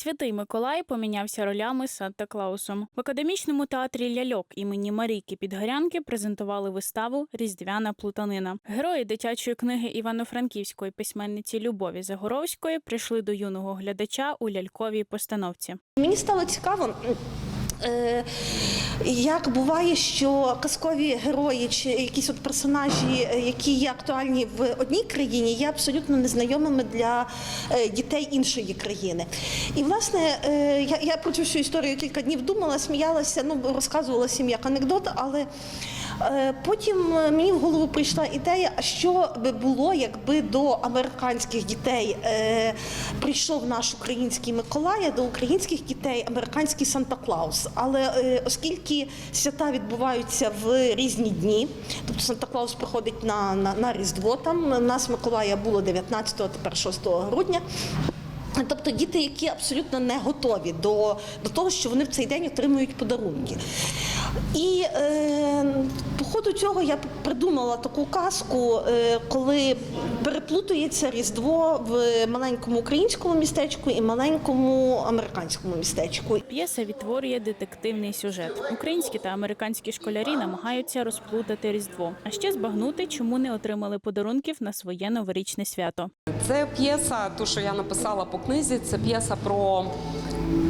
Святий Миколай помінявся ролями Санта Клаусом. В академічному театрі ляльок імені Марійки Підгорянки презентували виставу Різдвяна плутанина. Герої дитячої книги Івано-Франківської письменниці Любові Загоровської прийшли до юного глядача у ляльковій постановці. Мені стало цікаво. Е, Як буває, що казкові герої чи якісь от персонажі, е, які є актуальні в одній країні, є абсолютно незнайомими для е, дітей іншої країни. І власне я, про цю історію кілька днів думала, сміялася, ну розказувала всім як анекдот, але потім мені в голову прийшла ідея, а що би було, якби до американських дітей прийшов наш український Миколай, а до українських дітей американський Санта Клаус. Але е, оскільки свята відбуваються в різні дні, тобто Санта Клаус приходить на, на, на Різдво, там у нас Миколая було 19, а тепер 6 грудня. Тобто діти, які абсолютно не готові до, до того, що вони в цей день отримують подарунки. І е, по ходу цього я придумала таку казку, е, коли переплутується Різдво в маленькому українському містечку і маленькому американському містечку. П'єса відтворює детективний сюжет. Українські та американські школярі намагаються розплутати Різдво, а ще збагнути, чому не отримали подарунків на своє новорічне свято. Це п'єса, ту, що я написала по книзі, це п'єса про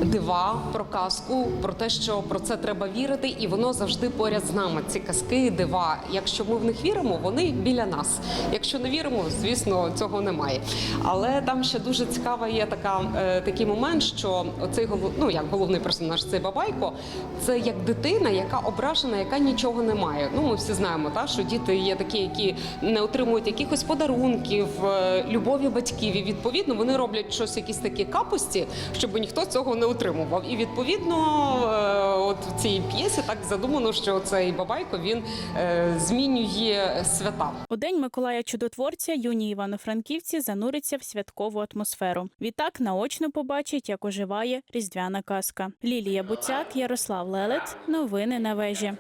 дива, про казку, про те, що про це треба вірити, і воно завжди поряд з нами. Ці казки, дива. Якщо ми в них віримо, вони біля нас. Якщо не віримо, звісно, цього немає. Але там ще дуже цікава є така е, такий момент, що голов, ну як головний персонаж, цей бабайко, це як дитина, яка ображена, яка нічого не має. Ну ми всі знаємо, та що діти є такі, які не отримують якихось подарунків, е, любові батьків. І відповідно вони роблять щось, якісь такі капості, щоб ніхто цього не отримував. І відповідно, е, от в цій п'єсі так задумано, що цей бабайко він е, змінює свята. У день Миколая Чудотворця юні івано-франківці зануряться в святкову атмосферу. Відтак наочно побачать, як оживає різдвяна казка. Лілія Буцяк, Ярослав Лелець. Новини на вежі.